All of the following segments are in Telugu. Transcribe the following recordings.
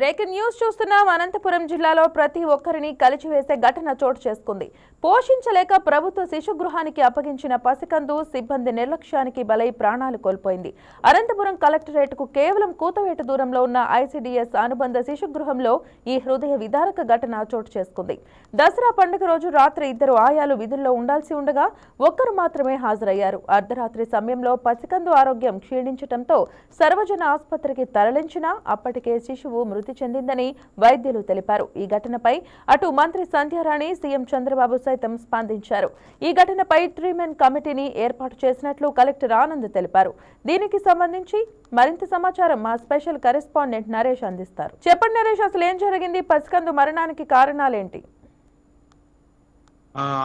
బ్రేకింగ్ న్యూస్ చూస్తున్నాం. అనంతపురం జిల్లాలో ప్రతి ఒక్కరిని కలిచివేసే ఘటన చోటు చేసుకుంది. పోషించలేక ప్రభుత్వ శిశుగృహానికి అప్పగించిన పసికందు సిబ్బంది నిర్లక్ష్యానికి బలై ప్రాణాలు కోల్పోయింది. అనంతపురం కలెక్టరేట్కు కేవలం కూతవేట దూరంలో ఉన్న ఐసీడీఎస్ అనుబంధ శిశుగృహంలో ఈ హృదయ విదారక ఘటన చోటు చేసుకుంది. దసరా పండుగ రోజు రాత్రి ఇద్దరు ఆయాలు విధుల్లో ఉండాల్సి ఉండగా ఒక్కరు మాత్రమే హాజరయ్యారు. అర్ధరాత్రి సమయంలో పసికందు ఆరోగ్యం క్షీణించడంతో సర్వజన ఆసుపత్రికి తరలించినా అప్పటికే శిశువు మృతి చెందిందని వైద్యులు తెలిపారు. ఈ ఘటనపై అటు మంత్రి సంధ్యారాణి సీఎం చంద్రబాబు సైతం స్పందించారు. ఈ ఘటనపై త్రీమెన్ కమిటీని ఏర్పాటు చేసినట్లు కలెక్టర్ ఆనంద్ తెలిపారు. దీనికి సంబంధించి మరింత సమాచారం మా స్పెషల్ కరెస్పాండెంట్ నరేష్ అందిస్తారు. చెప్పండి నరేష్ అసలు ఏం జరిగింది? పసికందు మరణానికి కారణాలేంటి?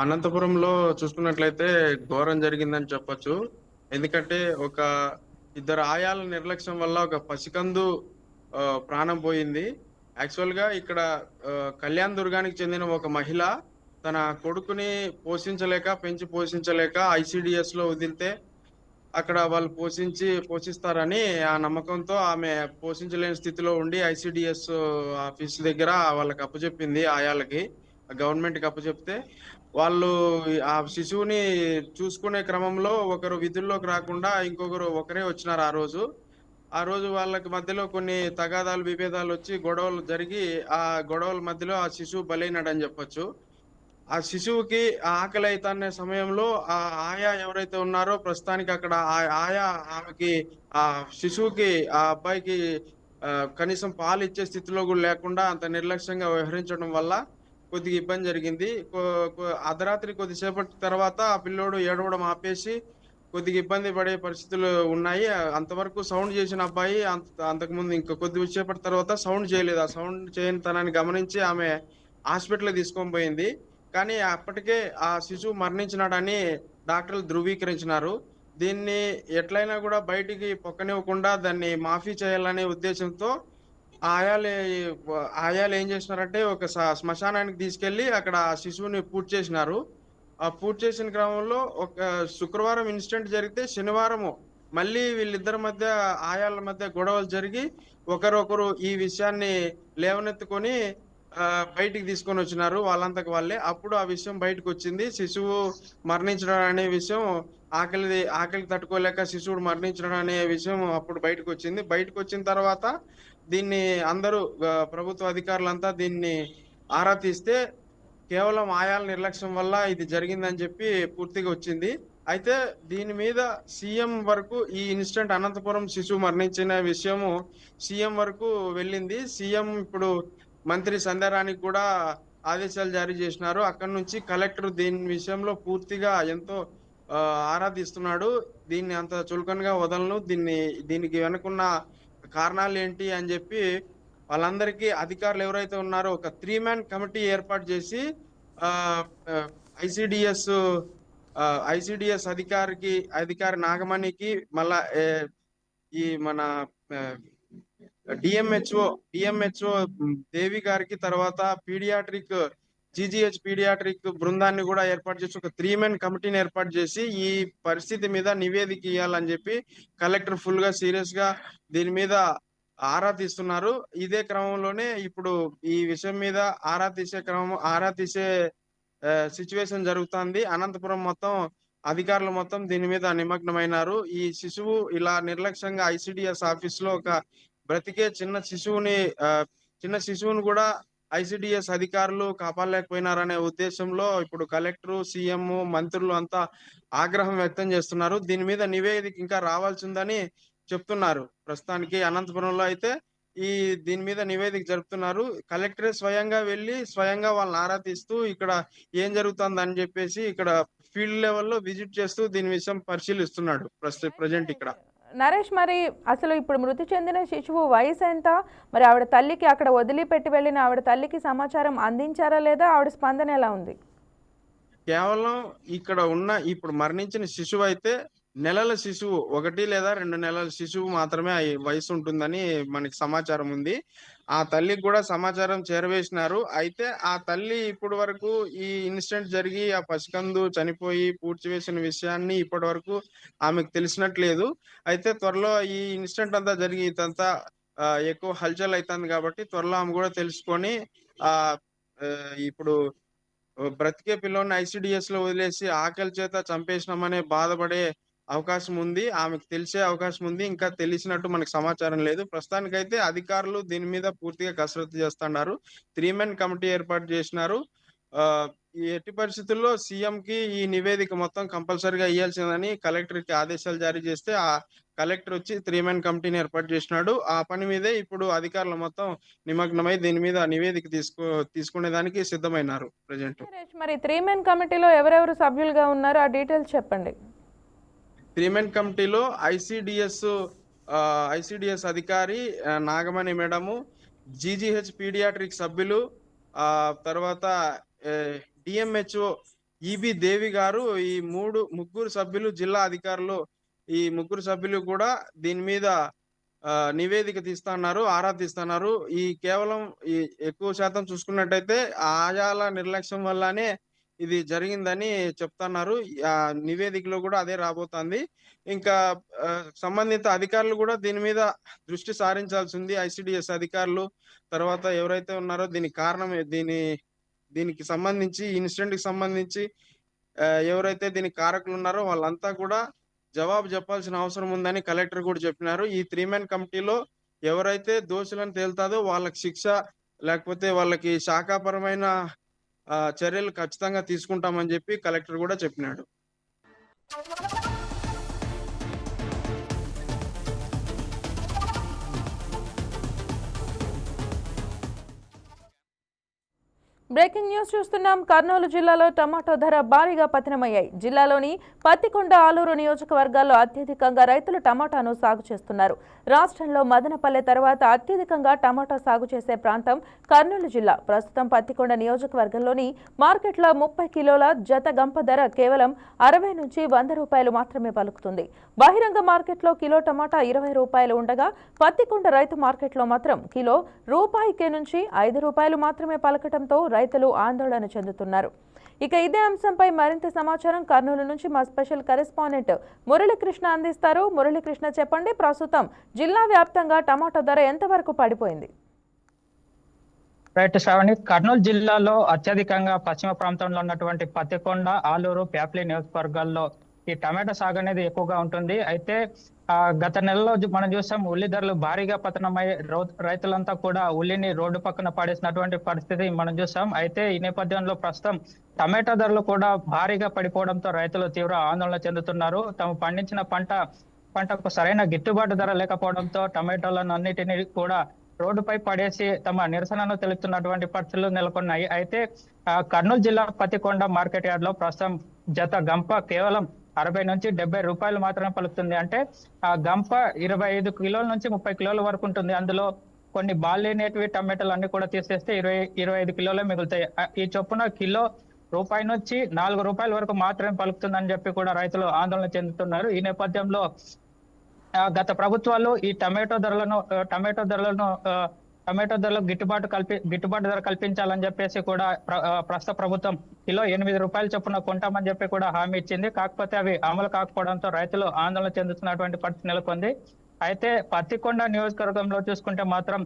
అనంతపురంలో చూసుకున్నట్లయితే ఘోరం జరిగిందని చెప్పొచ్చు. ఎందుకంటే ఒక ఇద్దరు ఆయాల నిర్లక్ష్యం వల్ల ఒక పసికందు ప్రాణం పోయింది. యాక్చువల్గా ఇక్కడ కళ్యాణ్ దుర్గానికి చెందిన ఒక మహిళ తన కొడుకుని పోషించలేక పెంచి పోషించలేక ఐసిడిఎస్లో వదిలితే అక్కడ వాళ్ళు పోషించి పోషిస్తారని ఆ నమ్మకంతో ఆమె పోషించలేని స్థితిలో ఉండి ఐసిడిఎస్ ఆఫీస్ దగ్గర వాళ్ళకి అప్పచెప్పింది ఆయాలకి గవర్నమెంట్కి అప్పచెప్తే వాళ్ళు ఆ శిశువుని చూసుకునే క్రమంలో ఒకరు విధుల్లోకి రాకుండా ఇంకొకరు ఒకరే వచ్చినారు ఆ రోజు. ఆ రోజు వాళ్ళకి మధ్యలో కొన్ని తగాదాలు విభేదాలు వచ్చి గొడవలు జరిగి ఆ గొడవల మధ్యలో ఆ శిశువు బలైనాడని చెప్పొచ్చు. ఆ శిశువుకి ఆకలి అవుతున్న సమయంలో ఆ ఆయా ఎవరైతే ఉన్నారో ప్రస్తుతానికి అక్కడ ఆ ఆయా ఆమెకి ఆ శిశువుకి ఆ అబ్బాయికి కనీసం పాలు ఇచ్చే స్థితిలో కూడా లేకుండా అంత నిర్లక్ష్యంగా వ్యవహరించడం వల్ల కొద్దిగా ఇబ్బంది జరిగింది. అర్ధరాత్రి కొద్దిసేపటి తర్వాత ఆ పిల్లోడు ఏడవడం ఆపేసి కొద్దిగా ఇబ్బంది పడే పరిస్థితులు ఉన్నాయి. అంతవరకు సౌండ్ చేసిన అబ్బాయి అంత అంతకుముందు ఇంకా కొద్ది సేపటి తర్వాత సౌండ్ చేయలేదు. ఆ సౌండ్ చేయని తనని గమనించి ఆమె హాస్పిటల్ తీసుకొని పోయింది. కానీ అప్పటికే ఆ శిశువు మరణించినాడని డాక్టర్లు ధృవీకరించినారు. దీన్ని ఎట్లయినా కూడా బయటికి పొక్కనివ్వకుండా దాన్ని మాఫీ చేయాలనే ఉద్దేశంతో ఆయాలు ఆయాలు ఏం చేసినారంటే ఒక శ్మశానానికి తీసుకెళ్ళి అక్కడ ఆ శిశువుని పూర్తి చేసినారు. ఆ పూర్తి చేసిన క్రమంలో ఒక శుక్రవారం ఇన్సిడెంట్ జరిగితే శనివారము మళ్ళీ వీళ్ళిద్దరి మధ్య ఆయాల మధ్య గొడవలు జరిగి ఒకరొకరు ఈ విషయాన్ని లేవనెత్తుకొని బయటికి తీసుకొని వచ్చినారు వాళ్ళంతకు వాళ్ళే. అప్పుడు ఆ విషయం బయటకు వచ్చింది శిశువు మరణించడం అనే విషయం ఆకలి ఆకలి తట్టుకోలేక శిశువుడు మరణించడం అనే విషయం అప్పుడు బయటకు వచ్చింది బయటకు వచ్చిన తర్వాత దీన్ని అందరూ ప్రభుత్వ అధికారులంతా దీన్ని ఆరా తీస్తే కేవలం ఆయాల నిర్లక్ష్యం వల్ల ఇది జరిగిందని చెప్పి పూర్తిగా వచ్చింది. అయితే దీని మీద సీఎం వరకు ఈ ఇన్సిడెంట్ అనంతపురం శిశువు మరణించిన విషయము సీఎం వరకు వెళ్ళింది. సీఎం ఇప్పుడు మంత్రి సంధ్యారానికి కూడా ఆదేశాలు జారీ చేసినారు. అక్కడ నుంచి కలెక్టర్ దీని విషయంలో పూర్తిగా ఎంతో ఆరాధిస్తున్నాడు. ఆరా తీస్తున్నాడు దీన్ని అంత చులకనగా వదలను. దీన్ని దీనికి వెనుకున్న కారణాలు ఏంటి అని చెప్పి వాళ్ళందరికీ అధికారులు ఎవరైతే ఉన్నారో ఒక త్రీ మ్యాన్ కమిటీ ఏర్పాటు చేసి ఐసిడిఎస్ ఐసిడిఎస్ అధికారికి అధికారి నాగమణికి మళ్ళా ఈ మన డిఎంహెచ్ఓ డిఎంహెచ్ఓ దేవి గారికి తర్వాత పీడియాట్రిక్ జీజీహెచ్ పీడియాట్రిక్ బృందాన్ని కూడా ఏర్పాటు చేసి ఒక త్రీ మెన్ కమిటీని ఏర్పాటు చేసి ఈ పరిస్థితి మీద నివేదిక ఇవ్వాలని చెప్పి కలెక్టర్ ఫుల్గా సీరియస్గా దీని మీద ఆరా తీస్తున్నారు. ఇదే క్రమంలోనే ఇప్పుడు ఈ విషయం మీద ఆరా తీసే క్రమం ఆరా తీసే సిచ్యువేషన్ జరుగుతుంది. అనంతపురం మొత్తం అధికారులు మొత్తం దీని మీద నిమగ్నమైనారు. ఈ శిశువు ఇలా నిర్లక్ష్యంగా ఐసిడిఎస్ ఆఫీస్లో ఒక బ్రతికే చిన్న శిశువుని చిన్న శిశువుని కూడా ఐసిడిఎస్ అధికారులు కాపాడలేకపోయినారనే ఉద్దేశంలో ఇప్పుడు కలెక్టర్ సీఎం మంత్రులు అంతా ఆగ్రహం వ్యక్తం చేస్తున్నారు. దీని మీద నివేదిక ఇంకా రావాల్సిందని చెప్తున్నారు. ప్రస్తుతానికి అనంతపురంలో అయితే ఈ దీని మీద నివేదిక జరుపుతున్నారు. కలెక్టరే స్వయంగా వెళ్ళి స్వయంగా వాళ్ళని ఆరా తీస్తూ ఇక్కడ ఏం జరుగుతుంది అని చెప్పేసి ఇక్కడ ఫీల్డ్ లెవెల్లో విజిట్ చేస్తూ దీని విషయం పరిశీలిస్తున్నాడు ప్రస్తుత ప్రజెంట్ ఇక్కడ. నరేష్ మరి అసలు ఇప్పుడు మృతి చెందిన శిశువు వయసు ఎంత? మరి ఆవిడ తల్లికి అక్కడ వదిలిపెట్టి వెళ్ళిన ఆవిడ తల్లికి సమాచారం అందించారా లేదా? ఆవిడ స్పందన ఎలా ఉంది? కేవలం ఇక్కడ ఉన్న ఇప్పుడు మరణించిన శిశువు అయితే నెలల శిశువు ఒకటి లేదా రెండు నెలల శిశువు మాత్రమే వయసు ఉంటుందని మనకి సమాచారం ఉంది. ఆ తల్లికి కూడా సమాచారం చేరవేసినారు. అయితే ఆ తల్లి ఇప్పటి వరకు ఈ ఇన్సిడెంట్ జరిగి ఆ పసికందు చనిపోయి పూడ్చివేసిన విషయాన్ని ఇప్పటి వరకు ఆమెకు తెలిసినట్లేదు. అయితే త్వరలో ఈ ఇన్సిడెంట్ అంతా జరిగి ఇదంతా ఎక్కువ హల్చల్ అవుతుంది కాబట్టి త్వరలో ఆమె కూడా తెలుసుకొని ఆ ఇప్పుడు బ్రతికే పిల్లోని ఐసిడిఎస్లో వదిలేసి ఆకలి చేత చంపేసినామనే బాధపడే అవకాశం ఉంది ఆమెకు తెలిసే అవకాశం ఉంది ఇంకా తెలిసినట్టు మనకు సమాచారం లేదు. ప్రస్తుతానికైతే అధికారులు దీని మీద పూర్తిగా కసరత్తు చేస్తున్నారు. త్రీ మెన్ కమిటీ ఏర్పాటు చేసినారు. ఎట్టి పరిస్థితుల్లో సీఎం కి ఈ నివేదిక మొత్తం కంపల్సరీగా ఇవ్వాల్సిందని కలెక్టర్కి ఆదేశాలు జారీ చేస్తే ఆ కలెక్టర్ వచ్చి త్రీ మెన్ కమిటీని ఏర్పాటు చేసినాడు. ఆ పని మీదే ఇప్పుడు అధికారులు మొత్తం నిమగ్నమై దీని మీద నివేదిక తీసుకో తీసుకునేదానికి సిద్ధమైనారు ప్రజెంట్. మరి త్రీ మెన్ కమిటీలో ఎవరెవరు సభ్యులుగా ఉన్నారు? ఆ డీటెయిల్స్ చెప్పండి. త్రీ కమిటీలో ఐసిడిఎస్ ఐసిడిఎస్ అధికారి నాగమణి మేడము జీజీహెచ్ పీడియాట్రిక్ సభ్యులు తర్వాత డిఎంహెచ్ఓ ఈబి దేవి గారు ఈ మూడు ముగ్గురు సభ్యులు జిల్లా అధికారులు ఈ ముగ్గురు సభ్యులు కూడా దీని మీద నివేదిక తీస్తున్నారు ఆరా తీస్తున్నారు ఈ కేవలం ఈ ఎక్కువ శాతం చూసుకున్నట్టయితే ఆయాల నిర్లక్ష్యం వల్లనే ఇది జరిగిందని చెప్తున్నారు. ఆ నివేదికలో కూడా అదే రాబోతోంది. ఇంకా సంబంధిత అధికారులు కూడా దీని మీద దృష్టి సారించాల్సి ఉంది ఐసిడిఎస్ అధికారులు తర్వాత ఎవరైతే ఉన్నారో దీని కారణం దీని దీనికి సంబంధించి ఇన్సిడెంట్కి సంబంధించి ఎవరైతే దీని కారకులు ఉన్నారో వాళ్ళంతా కూడా జవాబు చెప్పాల్సిన అవసరం ఉందని కలెక్టర్ కూడా చెప్పినారు. ఈ త్రీ మ్యాన్ కమిటీలో ఎవరైతే దోషులను తేల్తాదో వాళ్ళకి శిక్ష లేకపోతే వాళ్ళకి శాఖాపరమైన చర్యలు ఖచ్చితంగా తీసుకుంటామని చెప్పి కలెక్టర్ కూడా చెప్పినాడు. బ్రేకింగ్ న్యూస్ చూస్తున్నాం. కర్నూలు జిల్లాలో టమాటో ధర భారీగా పతనమయ్యాయి. జిల్లాలోని పత్తికొండ ఆలూరు నియోజకవర్గాల్లో అత్యధికంగా రైతులు టమాటాను సాగు చేస్తున్నారు. రాష్ట్రంలో మదనపల్లె తర్వాత అత్యధికంగా టమాటా సాగు చేసే ప్రాంతం కర్నూలు జిల్లా. ప్రస్తుతం పత్తికొండ నియోజకవర్గంలోని మార్కెట్లో ముప్పై కిలోల జత గంప ధర కేవలం అరవై నుంచి వంద రూపాయలు మాత్రమే పలుకుతుంది. బహిరంగ మార్కెట్లో కిలో టమాటా ఇరవై రూపాయలు ఉండగా పత్తికొండ రైతు మార్కెట్లో మాత్రం కిలో రూపాయికే నుంచి ఐదు రూపాయలు మాత్రమే పలకటంతో రైతులు ఆందోళన చెందుతున్నారు. ఇక ఇదే అంశంపై మరింత సమాచారం కర్నూలు నుంచి మా స్పెషల్ కరెస్పాండెంట్ మురళీకృష్ణ అందిస్తారు. మురళీకృష్ణ చెప్పండి ప్రస్తుతం జిల్లా వ్యాప్తంగా టమాటా ధర ఎంతవరకు పడిపోయింది? రైట్ శ్రావణి కర్నూలు జిల్లాలో అత్యధికంగా పశ్చిమ ప్రాంతంలో ఉన్నటువంటి పత్తికొండ ఆలూరు ప్యాప్లి నియోజకవర్గాల్లో ఈ టమాటా సాగు అనేది ఎక్కువగా ఉంటుంది. అయితే గత నెలలో మనం చూసాం ఉల్లి ధరలు భారీగా పతనమై రైతులంతా కూడా ఉల్లిని రోడ్డు పక్కన పడేసినటువంటి పరిస్థితి మనం చూసాం. అయితే ఈ నేపథ్యంలో ప్రస్తుతం టమాటా ధరలు కూడా భారీగా పడిపోవడంతో రైతులు తీవ్ర ఆందోళన చెందుతున్నారు. తాము పండించిన పంట పంటకు సరైన గిట్టుబాటు ధర లేకపోవడంతో టమాటోలను అన్నిటినీ కూడా రోడ్డుపై పడేసి తమ నిరసనను తెలుపుతున్నటువంటి పరిస్థితులు నెలకొన్నాయి. అయితే ఆ, కర్నూలు జిల్లా పతికొండ మార్కెట్ యార్డ్లో ప్రస్తుతం జత గంప కేవలం అరవై నుంచి డెబ్బై రూపాయలు మాత్రమే పలుకుతుంది. అంటే ఆ గంప ఇరవై ఐదు కిలోల నుంచి ముప్పై కిలోల వరకు ఉంటుంది. అందులో కొన్ని బాలేనేటివి టమాటాలు అన్ని కూడా తీసేస్తే ఇరవై ఇరవై ఐదు కిలోలే మిగులుతాయి. ఈ చొప్పున కిలో రూపాయి నుంచి నాలుగు రూపాయల వరకు మాత్రమే పలుకుతుందని చెప్పి కూడా రైతులు ఆందోళన చెందుతున్నారు. ఈ నేపథ్యంలో గత ప్రభుత్వాలు ఈ టమాటో ధరలను టమాటో ధరలను టమాటో ధరలకు గిట్టుబాటు కల్పి గిట్టుబాటు ధర కల్పించాలని చెప్పేసి కూడా ప్రస్తుత ప్రభుత్వం కిలో ఎనిమిది రూపాయలు చొప్పున కొంటామని చెప్పి కూడా హామీ ఇచ్చింది. కాకపోతే అవి అమలు కాకపోవడంతో రైతులు ఆందోళన చెందుతున్నటువంటి పరిస్థితి నెలకొంది. అయితే పత్తికొండ నియోజకవర్గంలో చూసుకుంటే మాత్రం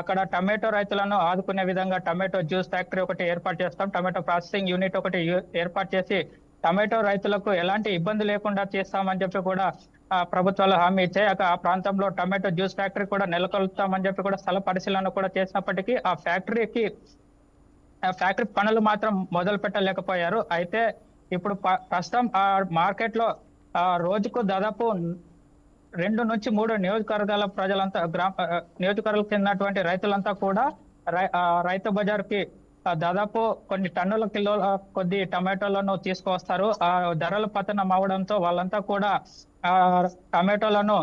అక్కడ టమాటో రైతులను ఆదుకునే విధంగా టమాటో జ్యూస్ ఫ్యాక్టరీ ఒకటి ఏర్పాటు చేస్తాం. టమాటో ప్రాసెసింగ్ యూనిట్ ఒకటి ఏర్పాటు చేసి టమాటో రైతులకు ఎలాంటి ఇబ్బంది లేకుండా చేస్తామని చెప్పి కూడా ప్రభుత్వాలు హామీ ఇచ్చాయి. అక్కడ ఆ ప్రాంతంలో టమాటో జ్యూస్ ఫ్యాక్టరీ కూడా నెలకొల్పుతామని చెప్పి కూడా స్థల పరిశీలన కూడా చేసినప్పటికీ ఆ ఫ్యాక్టరీకి ఆ ఫ్యాక్టరీ పనులు మాత్రం మొదలు పెట్టలేకపోయారు. అయితే ఇప్పుడు ప- ప్రస్తుతం ఆ మార్కెట్లో ఆ రోజుకు దాదాపు రెండు నుంచి మూడు నియోజకవర్గాల ప్రజలంతా గ్రామ ఆ, నియోజకవర్గాలకు చెందినటువంటి రైతులంతా కూడా రై- ఆ, రైతు బజార్కి దాదాపు కొన్ని టన్నుల కిలోల కొద్ది టమాటోలను తీసుకువస్తారు. ఆ ధరలు పతనం అవడంతో వాళ్ళంతా కూడా ఆ టమాటోలను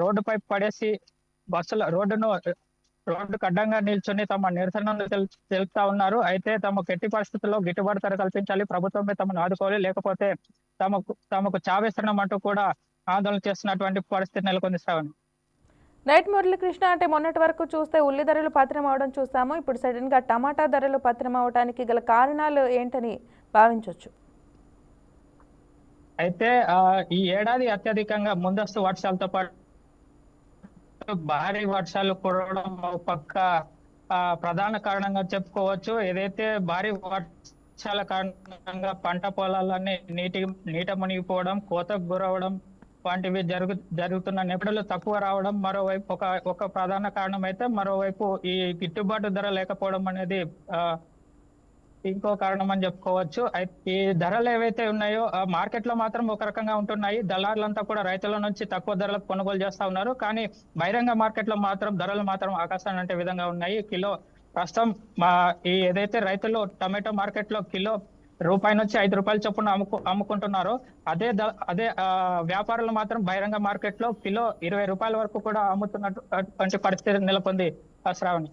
రోడ్డుపై పడేసి బస్సుల రోడ్డును రోడ్డుకు అడ్డంగా నిల్చొని తమ నిరసనను తెలుపుతా ఉన్నారు. అయితే తమ గట్టి పరిస్థితుల్లో గిట్టుబాటు ధర కల్పించాలి ప్రభుత్వమే తమను ఆదుకోవాలి. లేకపోతే తమకు తమకు చావేస్తున్నాం అంటూ కూడా ఆందోళన చేస్తున్నటువంటి పరిస్థితి నెలకొంది శ్రావణి. రైట్ మురళీకృష్ణ అంటే మొన్నటి వరకు చూస్తే ఉల్లి ధరలు పతనం అవడం చూసాము. ఇప్పుడు సడన్గా టమాటా ధరలు పతనం అవడానికి గల కారణాలు ఏంటని భావించవచ్చు అయితే ఈ ఏడాది అత్యధికంగా ముందస్తు వర్షాలతో పాటు పాటు భారీ వర్షాలు కురవడం ఒక పక్క ఆ, ప్రధాన కారణంగా చెప్పుకోవచ్చు. ఏదైతే భారీ వర్షాల కారణంగా పంట పొలాలన్నీ నీటి నీట మునిగిపోవడం కోతకు గురవడం వంటివి జరుగు జరుగుతున్న నిపుణులు తక్కువ రావడం మరోవైపు ఒక ఒక ప్రధాన కారణం అయితే మరోవైపు ఈ గిట్టుబాటు ధర లేకపోవడం అనేది ఇంకో కారణం అని చెప్పుకోవచ్చు ఈ ధరలు ఏవైతే ఉన్నాయో ఆ మార్కెట్లో మాత్రం ఒక రకంగా ఉంటున్నాయి. దళారులంతా కూడా రైతుల నుంచి తక్కువ ధరలకు కొనుగోలు చేస్తా ఉన్నారు. కానీ బహిరంగ మార్కెట్లో మాత్రం ధరలు మాత్రం ఆకాశాన్ని అంటే విధంగా ఉన్నాయి. కిలో ప్రస్తుతం మా ఈ ఏదైతే రైతులు టమాటో మార్కెట్లో కిలో రూపాయి నుంచి ఐదు రూపాయల చొప్పున అమ్ముకు అమ్ముకుంటున్నారో అదే అదే వ్యాపారులు మాత్రం బహిరంగ మార్కెట్లో కిలో ఇరవై రూపాయల వరకు కూడా అమ్ముతున్నటువంటి పరిస్థితి నెలకొంది శ్రావణి.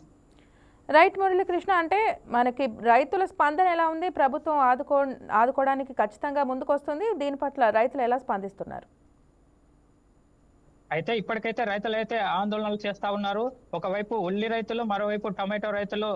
రైట్ మురళీకృష్ణ అంటే మనకి రైతుల స్పందన ఎలా ఉంది? ప్రభుత్వం ఆదుకో ఆదుకోవడానికి ఖచ్చితంగా ముందుకొస్తుంది. దీని పట్ల రైతులు ఎలా స్పందిస్తున్నారు? అయితే ఇప్పటికైతే రైతులు అయితే ఆందోళనలు చేస్తా ఉన్నారు. ఒకవైపు ఉల్లి రైతులు మరోవైపు టమాటో రైతులు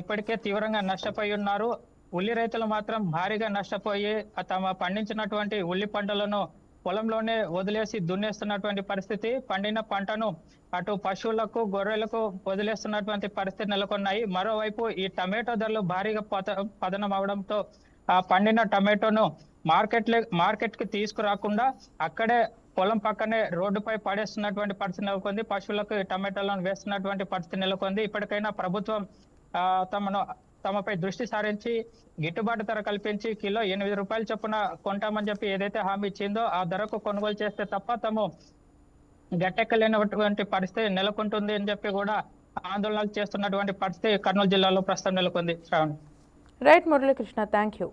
ఇప్పటికే తీవ్రంగా నష్టపోయి ఉన్నారు. ఉల్లి రైతులు మాత్రం భారీగా నష్టపోయి తమ పండించినటువంటి ఉల్లి పంటలను పొలంలోనే వదిలేసి దున్నేస్తున్నటువంటి పరిస్థితి. పండిన పంటను అటు పశువులకు గొర్రెలకు వదిలేస్తున్నటువంటి పరిస్థితి నెలకొన్నాయి. మరోవైపు ఈ టమాటో ధరలు భారీగా పత పతనం అవడంతో ఆ పండిన టమాటోను మార్కెట్ మార్కెట్కి తీసుకురాకుండా అక్కడే పొలం పక్కనే రోడ్డుపై పడేస్తున్నటువంటి పరిస్థితి నెలకొంది. పశువులకు ఈ టమాటాలను వేస్తున్నటువంటి పరిస్థితి నెలకొంది. ఇప్పటికైనా ప్రభుత్వం ఆ, తమను తమపై దృష్టి సారించి గిట్టుబాటు ధర కల్పించి కిలో ఎనిమిది రూపాయల చొప్పున కొంటామని చెప్పి ఏదైతే హామీ ఇచ్చిందో ఆ ధరకు కొనుగోలు చేస్తే తప్ప తాము గట్టెక్కలేనటువంటి పరిస్థితి నెలకొంటుంది అని చెప్పి కూడా ఆందోళనలు చేస్తున్నటువంటి పరిస్థితి కర్నూలు జిల్లాలో ప్రస్తుతం నెలకొంది. Shravani. Right Muralikrishna thank you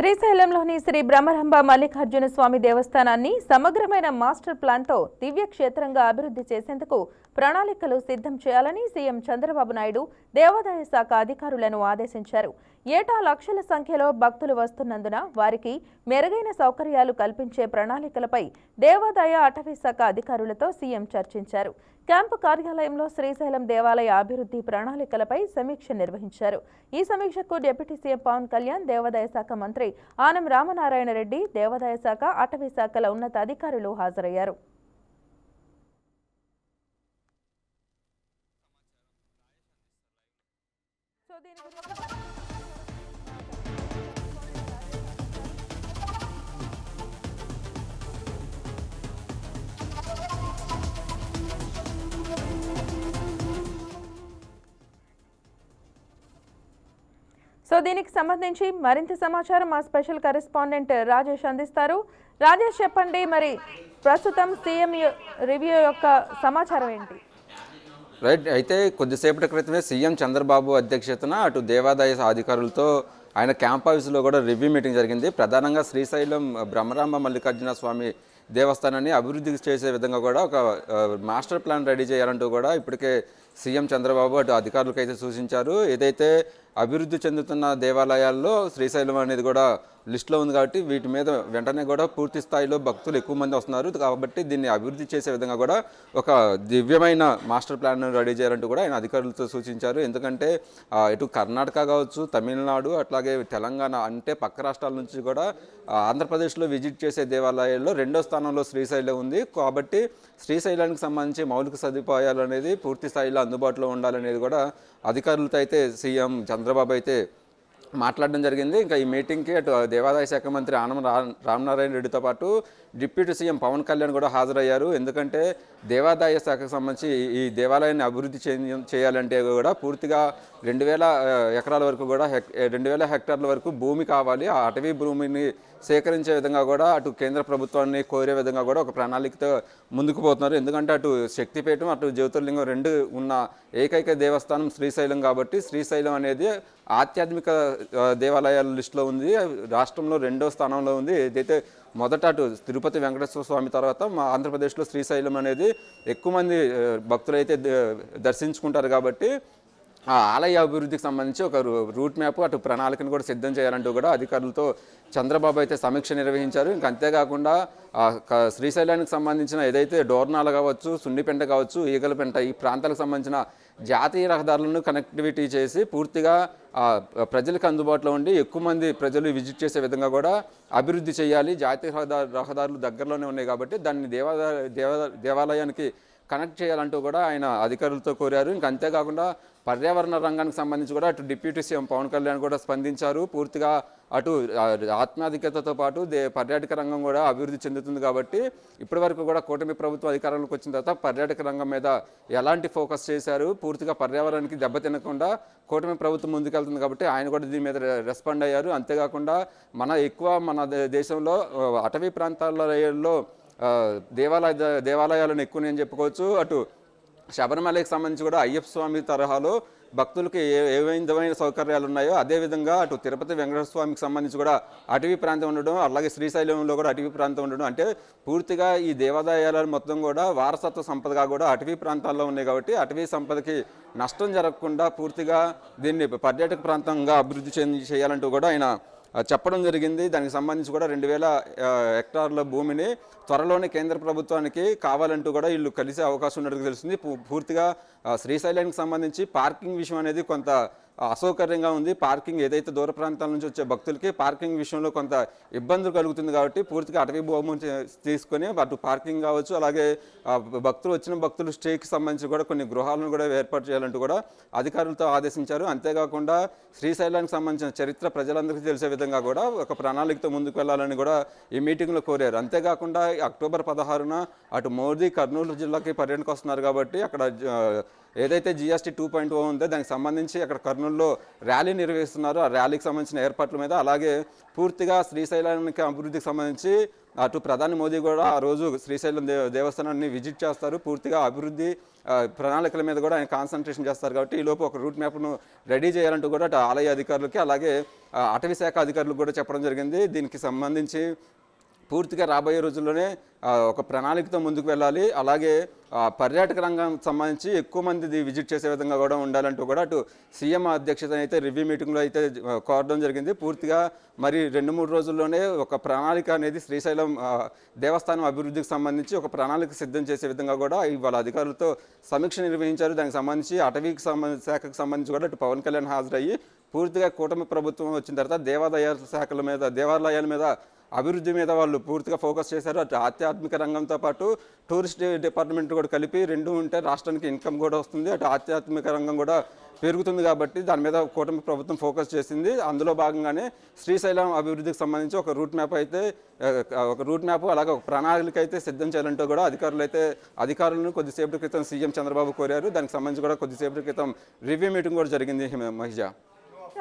శ్రీశైలంలోని Shri Brahmarambha Mallikarjuna Swamy దేవస్థానాన్ని సమగ్రమైన మాస్టర్ ప్లాన్తో దివ్య క్షేత్రంగా అభివృద్ధి చేసేందుకు ప్రణాళికలు సిద్ధం చేయాలని సీఎం చంద్రబాబు నాయుడు దేవాదాయ శాఖ అధికారులను ఆదేశించారు. ఏటా లక్షల సంఖ్యలో భక్తులు వస్తున్నందున వారికి మెరుగైన సౌకర్యాలు కల్పించే ప్రణాళికలపై దేవాదాయ అటవీ శాఖ అధికారులతో సీఎం చర్చించారు. క్యాంపు కార్యాలయంలో శ్రీశైలం దేవాలయ అభివృద్ధి ప్రణాళికలపై సమీక్ష నిర్వహించారు. ఈ సమీక్షకు డిప్యూటీ సీఎం పవన్ కళ్యాణ్ దేవాదాయ శాఖ మంత్రి ఆనం రామనారాయణ రెడ్డి దేవాదాయ శాఖ అటవీ శాఖల ఉన్నతాధికారులు హాజరయ్యారు. దీని గురించి సో దీనికి సంబంధించి మరింత సమాచారం మా స్పెషల్ కరెస్పాండెంట్ రాజేష్ అందిస్తారు. రాజేష్ చెప్పండి మరి ప్రస్తుతం సీఎం రివ్యూ యొక్క సమాచారం ఏంటి? రైట్ అయితే కొద్దిసేపటి క్రితమే సీఎం చంద్రబాబు అధ్యక్షతన అటు దేవాదాయ అధికారులతో ఆయన క్యాంప్ ఆఫీసులో కూడా రివ్యూ మీటింగ్ జరిగింది. ప్రధానంగా శ్రీశైలం బ్రహ్మరామ మల్లికార్జున స్వామి దేవస్థానాన్ని అభివృద్ధి చేసే విధంగా కూడా ఒక మాస్టర్ ప్లాన్ రెడీ చేయాలంటూ కూడా ఇప్పటికే సీఎం చంద్రబాబు అటు అధికారులకైతే సూచించారు. ఏదైతే అభివృద్ధి చెందుతున్న దేవాలయాల్లో శ్రీశైలం అనేది కూడా లిస్టులో ఉంది కాబట్టి వీటి మీద వెంటనే కూడా పూర్తి స్థాయిలో భక్తులు ఎక్కువ మంది వస్తున్నారు. కాబట్టి దీన్ని అభివృద్ధి చేసే విధంగా కూడా ఒక దివ్యమైన మాస్టర్ ప్లాన్ రెడీ చేయాలంటూ కూడా ఆయన అధికారులతో సూచించారు. ఎందుకంటే ఇటు కర్ణాటక కావచ్చు తమిళనాడు అట్లాగే తెలంగాణ అంటే పక్క రాష్ట్రాల నుంచి కూడా ఆంధ్రప్రదేశ్లో విజిట్ చేసే దేవాలయాల్లో రెండో స్థానంలో శ్రీశైలం ఉంది. కాబట్టి శ్రీశైలానికి సంబంధించి మౌలిక సదుపాయాలు అనేది పూర్తి స్థాయిలో అందుబాటులో ఉండాలనేది కూడా అధికారులతో అయితే సీఎం చంద్రబాబు అయితే మాట్లాడడం జరిగింది. ఇంకా ఈ మీటింగ్కి అటు దేవాదాయ శాఖ మంత్రి ఆనం రా రామనారాయణ రెడ్డితో పాటు డిప్యూటీ సీఎం పవన్ కళ్యాణ్ కూడా హాజరయ్యారు. ఎందుకంటే దేవాదాయ శాఖకు సంబంధించి ఈ- దేవాలయాన్ని అభివృద్ధి చేయాలంటే కూడా పూర్తిగా రెండు వేల ఎకరాల వరకు కూడా హెక్ రెండు వేల హెక్టార్ల వరకు భూమి కావాలి. ఆ అటవీ భూమిని సేకరించే విధంగా కూడా అటు కేంద్ర ప్రభుత్వాన్ని కోరే విధంగా కూడా ఒక ప్రణాళికతో ముందుకు పోతున్నారు. ఎందుకంటే అటు శక్తిపీఠం అటు జ్యోతిర్లింగం రెండు ఉన్న ఏకైక దేవస్థానం శ్రీశైలం కాబట్టి శ్రీశైలం అనేది ఆధ్యాత్మిక దేవాలయాల లిస్టులో ఉంది. రాష్ట్రంలో రెండో స్థానంలో ఉంది. ఏదైతే మొదట అటు తిరుపతి వెంకటేశ్వర స్వామి తర్వాత మా ఆంధ్రప్రదేశ్లో శ్రీశైలం అనేది ఎక్కువ మంది భక్తులైతే ద- దర్శించుకుంటారు కాబట్టి ఆలయ అభివృద్ధికి సంబంధించి ఒక రూ- రూట్ మ్యాప్ అటు ప్రణాళికను కూడా సిద్ధం చేయాలంటూ కూడా అధికారులతో చంద్రబాబు అయితే సమీక్ష నిర్వహించారు. ఇంకా అంతేకాకుండా శ్రీశైలానికి సంబంధించిన ఏదైతే డోర్నాలు కావచ్చు సున్నిపెంట కావచ్చు ఈగలపెంట ఈ ప్రాంతాలకు సంబంధించిన జాతీయ రహదారులను కనెక్టివిటీ చేసి పూర్తిగా ప్రజలకు అందుబాటులో ఉండి ఎక్కువ మంది ప్రజలు విజిట్ చేసే విధంగా కూడా అభివృద్ధి చేయాలి. జాతీయ రహదారు రహదారులు దగ్గరలోనే ఉన్నాయి కాబట్టి దాన్ని దేవాలయ దేవ దేవాలయానికి కనెక్ట్ చేయాలంటూ కూడా ఆయన అధికారులతో కోరారు. ఇంకా అంతేకాకుండా పర్యావరణ రంగానికి సంబంధించి కూడా అటు డిప్యూటీ సీఎం పవన్ కళ్యాణ్ కూడా స్పందించారు. పూర్తిగా అటు ఆత్మాధిక్యతతో పాటు దే పర్యాటక రంగం కూడా అభివృద్ధి చెందుతుంది కాబట్టి ఇప్పటివరకు కూడా కూటమి ప్రభుత్వం అధికారంలోకి వచ్చిన తర్వాత పర్యాటక రంగం మీద ఎలాంటి ఫోకస్ చేశారు? పూర్తిగా పర్యావరణానికి దెబ్బతినకుండా కూటమి ప్రభుత్వం ముందుకెళ్తుంది కాబట్టి ఆయన కూడా దీని మీద రెస్పాండ్ అయ్యారు. అంతేకాకుండా మన ఎక్కువ మన దేశంలో అటవీ ప్రాంతాలలో దేవాలయ దేవాలయాలను ఎక్కువ నేను చెప్పుకోవచ్చు. అటు శబరిమలకి సంబంధించి కూడా అయ్యప్ప స్వామి తరహాలో భక్తులకి ఏ ఏ విధమైన సౌకర్యాలు ఉన్నాయో అదేవిధంగా అటు తిరుపతి వెంకటేశ్వర స్వామికి సంబంధించి కూడా అటవీ ప్రాంతం ఉండడం అలాగే శ్రీశైలంలో కూడా అటవీ ప్రాంతం ఉండడం. అంటే పూర్తిగా ఈ దేవాదాయాలు మొత్తం కూడా వారసత్వ సంపదగా కూడా అటవీ ప్రాంతాల్లో ఉన్నాయి కాబట్టి అటవీ సంపదకి నష్టం జరగకుండా పూర్తిగా దీన్ని పర్యాటక ప్రాంతంగా అభివృద్ధి చెంది చేయాలంటూ కూడా ఆయన చెప్పడం జరిగింది. దానికి సంబంధించి కూడా రెండు వేల హెక్టార్ల భూమిని త్వరలోనే కేంద్ర ప్రభుత్వానికి కావాలంటూ కూడా వీళ్ళు కలిసే అవకాశం ఉన్నట్టు తెలుస్తుంది. పూర్తిగా శ్రీశైలానికి సంబంధించి పార్కింగ్ విషయం అనేది కొంత అసౌకర్యంగా ఉంది. పార్కింగ్ ఏదైతే దూర ప్రాంతాల నుంచి వచ్చే భక్తులకి పార్కింగ్ విషయంలో కొంత ఇబ్బందులు కలుగుతుంది కాబట్టి పూర్తిగా అటవీ భూమి తీసుకొని అటు పార్కింగ్ కావచ్చు అలాగే భక్తులు వచ్చిన భక్తులు స్టేకి సంబంధించి కూడా కొన్ని గృహాలను కూడా ఏర్పాటు చేయాలంటూ కూడా అధికారులతో ఆదేశించారు. అంతేకాకుండా శ్రీశైలానికి సంబంధించిన చరిత్ర ప్రజలందరికీ తెలిసే విధంగా కూడా ఒక ప్రణాళికతో ముందుకు వెళ్ళాలని కూడా ఈ మీటింగ్లో కోరారు. అంతేకాకుండా అక్టోబర్ పదహారున అటు మోదీ కర్నూలు జిల్లాకి పర్యటనకు వస్తున్నారు కాబట్టి అక్కడ ఏదైతే జిఎస్టీ టూ పాయింట్ ఓ ఉందో దానికి సంబంధించి అక్కడ కర్నూలు భవన్లో ర్యాలీ నిర్వహిస్తున్నారు. ఆ ర్యాలీకి సంబంధించిన ఏర్పాట్ల మీద అలాగే పూర్తిగా శ్రీశైలానికి అభివృద్ధికి సంబంధించి అటు ప్రధాని మోదీ కూడా ఆ రోజు శ్రీశైలం దేవ దేవస్థానాన్ని విజిట్ చేస్తారు. పూర్తిగా అభివృద్ధి ప్రణాళికల మీద కూడా ఆయన కాన్సన్ట్రేషన్ చేస్తారు కాబట్టి ఈ ఒక రూట్ మ్యాప్ను రెడీ చేయాలంటూ కూడా అటు ఆలయ అధికారులకి అలాగే అటవీ శాఖ అధికారులకు కూడా చెప్పడం జరిగింది. దీనికి సంబంధించి పూర్తిగా రాబోయే రోజుల్లోనే ఒక ప్రణాళికతో ముందుకు వెళ్ళాలి. అలాగే పర్యాటక రంగం సంబంధించి ఎక్కువ మంది విజిట్ చేసే విధంగా కూడా ఉండాలంటూ కూడా అటు సీఎం అధ్యక్షత అయితే రివ్యూ మీటింగ్లో అయితే కోరడం జరిగింది. పూర్తిగా మరి రెండు మూడు రోజుల్లోనే ఒక ప్రణాళిక అనేది శ్రీశైలం దేవస్థానం అభివృద్ధికి సంబంధించి ఒక ప్రణాళిక సిద్ధం చేసే విధంగా కూడా ఇవాళ అధికారులతో సమీక్ష నిర్వహించారు. దానికి సంబంధించి అటవీకి సంబంధించి శాఖకు సంబంధించి కూడా అటు పవన్ కళ్యాణ్ హాజరయ్యి పూర్తిగా కూటమి ప్రభుత్వం వచ్చిన తర్వాత దేవాదాయ శాఖల మీద దేవాలయాల మీద అభివృద్ధి మీద వాళ్ళు పూర్తిగా ఫోకస్ చేశారు. అటు ఆధ్యాత్మిక రంగంతో పాటు టూరిస్ట్ డిపార్ట్మెంట్ కూడా కలిపి రెండు ఉంటే రాష్ట్రానికి ఇన్కమ్ కూడా వస్తుంది. అటు ఆధ్యాత్మిక రంగం కూడా పెరుగుతుంది కాబట్టి దాని మీద కూటమి ప్రభుత్వం ఫోకస్ చేసింది. అందులో భాగంగానే శ్రీశైలం అభివృద్ధికి సంబంధించి ఒక రూట్ మ్యాప్ అయితే ఒక రూట్ మ్యాప్ అలాగే ఒక ప్రణాళిక అయితే సిద్ధం చేయాలంటూ కూడా అధికారులు అయితే అధికారులను కొద్దిసేపటి క్రితం సీఎం చంద్రబాబు కోరారు. దానికి సంబంధించి కూడా కొద్దిసేపటి క్రితం రివ్యూ మీటింగ్ కూడా జరిగింది మహిజ.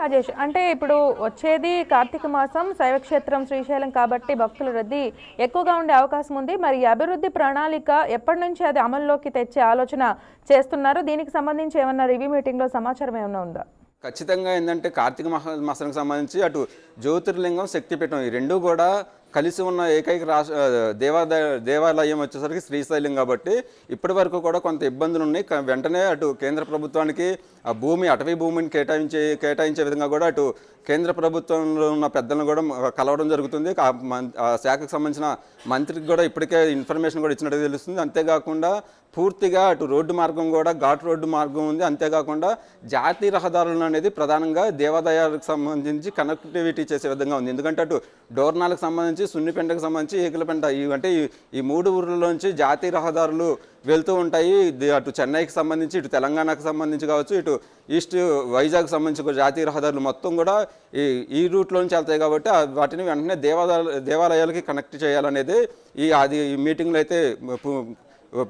రాజేష్ అంటే ఇప్పుడు వచ్చేది కార్తీక మాసం శైవక్షేత్రం శ్రీశైలం కాబట్టి భక్తుల రద్దీ ఎక్కువగా ఉండే అవకాశం ఉంది. మరి అభివృద్ధి ప్రణాళిక ఎప్పటి నుంచి అది అమల్లోకి తెచ్చే ఆలోచన చేస్తున్నారు? దీనికి సంబంధించి ఏమన్నా రివ్యూ మీటింగ్లో సమాచారం ఏమైనా ఉందా? ఖచ్చితంగా ఏంటంటే కార్తీక మాసానికి సంబంధించి అటు జ్యోతిర్లింగం శక్తిపీఠం ఈ రెండు కూడా కలిసి ఉన్న ఏకైక రాష్ట్ర దేవాలయ దేవాలయం వచ్చేసరికి శ్రీశైలం కాబట్టి ఇప్పటి వరకు కూడా కొంత ఇబ్బందులు ఉన్నాయి. వెంటనే అటు కేంద్ర ప్రభుత్వానికి ఆ భూమి అటవీ భూమిని కేటాయించే కేటాయించే విధంగా కూడా అటు కేంద్ర ప్రభుత్వంలో ఉన్న పెద్దలను కూడా కలవడం జరుగుతుంది. ఆ మం- ఆ శాఖకు సంబంధించిన మంత్రికి కూడా ఇప్పటికే ఇన్ఫర్మేషన్ కూడా ఇచ్చినట్టు తెలుస్తుంది. అంతేకాకుండా పూర్తిగా అటు రోడ్డు మార్గం కూడా ఘాట్ రోడ్డు మార్గం ఉంది. అంతేకాకుండా జాతీయ రహదారులను అనేది ప్రధానంగా దేవాదాయాలకు సంబంధించి కనెక్టివిటీ చేసే విధంగా ఉంది. ఎందుకంటే అటు డోర్నాలకు సంబంధించి సున్నిపెంటకు సంబంధించి ఏకలపెంట ఇవి అంటే ఈ- ఈ మూడు ఊర్లలోంచి జాతీయ రహదారులు వెళ్తూ ఉంటాయి. అటు చెన్నైకి సంబంధించి ఇటు తెలంగాణకు సంబంధించి కావచ్చు ఇటు ఈస్ట్ వైజాగ్ సంబంధించి జాతీయ రహదారులు మొత్తం కూడా ఈ ఈ రూట్లోంచి వెళ్తాయి కాబట్టి వాటిని వెంటనే దేవాలయ దేవాలయాలకి కనెక్ట్ చేయాలనేది ఈ అది ఈ మీటింగ్లో అయితే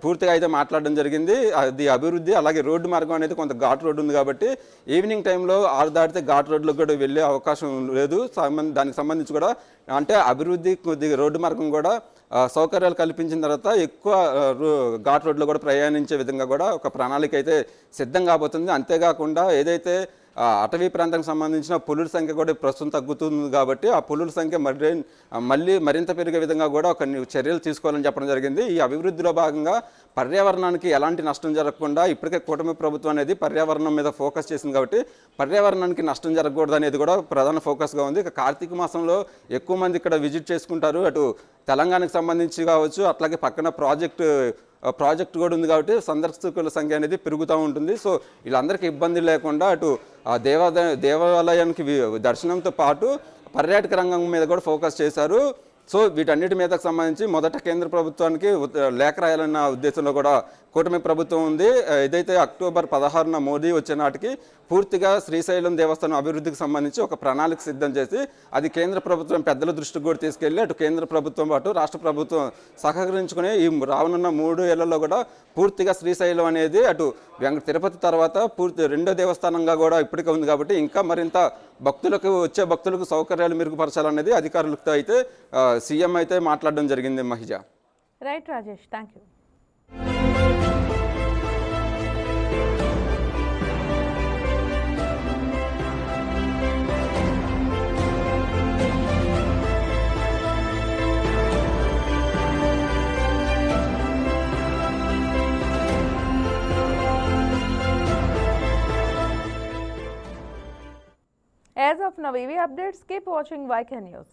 పూర్తిగా అయితే మాట్లాడడం జరిగింది. అది అభివృద్ధి అలాగే రోడ్డు మార్గం అనేది కొంత ఘాట్ రోడ్డు ఉంది కాబట్టి ఈవినింగ్ టైంలో ఆరు దాటితే ఘాట్ రోడ్లో కూడా వెళ్ళే అవకాశం లేదు. సంబంధ దానికి సంబంధించి కూడా అంటే అభివృద్ధి కొద్దిగా రోడ్డు మార్గం కూడా సౌకర్యాలు కల్పించిన తర్వాత ఎక్కువ రో- ఘాట్ రోడ్లో కూడా ప్రయాణించే విధంగా కూడా ఒక ప్రణాళిక అయితే సిద్ధం కాబోతుంది. అంతేకాకుండా ఏదైతే అటవీ ప్రాంతానికి సంబంధించిన పులుల సంఖ్య కూడా ప్రస్తుతం తగ్గుతుంది కాబట్టి ఆ పులుల సంఖ్య మరి మళ్ళీ మరింత పెరిగే విధంగా కూడా కొన్ని చర్యలు తీసుకోవాలని చెప్పడం జరిగింది. ఈ అభివృద్ధిలో భాగంగా పర్యావరణానికి ఎలాంటి నష్టం జరగకుండా ఇప్పటికే కూటమి ప్రభుత్వం అనేది పర్యావరణం మీద ఫోకస్ చేసింది కాబట్టి పర్యావరణానికి నష్టం జరగకూడదు అనేది కూడా ప్రధాన ఫోకస్గా ఉంది. కార్తీక మాసంలో ఎక్కువ మంది ఇక్కడ విజిట్ చేసుకుంటారు. అటు తెలంగాణకు సంబంధించి కావచ్చు అట్లాగే పక్కన ప్రాజెక్టు ప్రాజెక్ట్ కూడా ఉంది కాబట్టి సందర్శకుల సంఖ్య అనేది పెరుగుతూ ఉంటుంది. సో వీళ్ళందరికీ ఇబ్బంది లేకుండా అటు ఆ దేవాలయ దేవాలయానికి దర్శనంతో పాటు పర్యాటక రంగం మీద కూడా ఫోకస్ చేశారు. సో వీటన్నిటి మీదకు సంబంధించి మొదట కేంద్ర ప్రభుత్వానికి లేఖ రాయాలన్న ఉద్దేశంలో కూడా కూటమి ప్రభుత్వం ఉంది. ఏదైతే అక్టోబర్ పదహారున మోదీ వచ్చే నాటికి పూర్తిగా శ్రీశైలం దేవస్థానం అభివృద్ధికి సంబంధించి ఒక ప్రణాళిక సిద్ధం చేసి అది కేంద్ర ప్రభుత్వం పెద్దల దృష్టికి కూడా తీసుకెళ్ళి అటు కేంద్ర ప్రభుత్వం పాటు రాష్ట్ర ప్రభుత్వం సహకరించుకుని ఈ రానున్న మూడు ఏళ్ళలో కూడా పూర్తిగా శ్రీశైలం అనేది అటు వెంకట తిరుపతి తర్వాత పూర్తి రెండో దేవస్థానంగా కూడా ఇప్పటికే ఉంది కాబట్టి ఇంకా మరింత భక్తులకు వచ్చే భక్తులకు సౌకర్యాలు మెరుగుపరచాలనేది అధికారులతో అయితే సీఎం అయితే మాట్లాడడం జరిగింది Mahija. Right Rajesh thank you As of now, EV updates, keep watching YK News.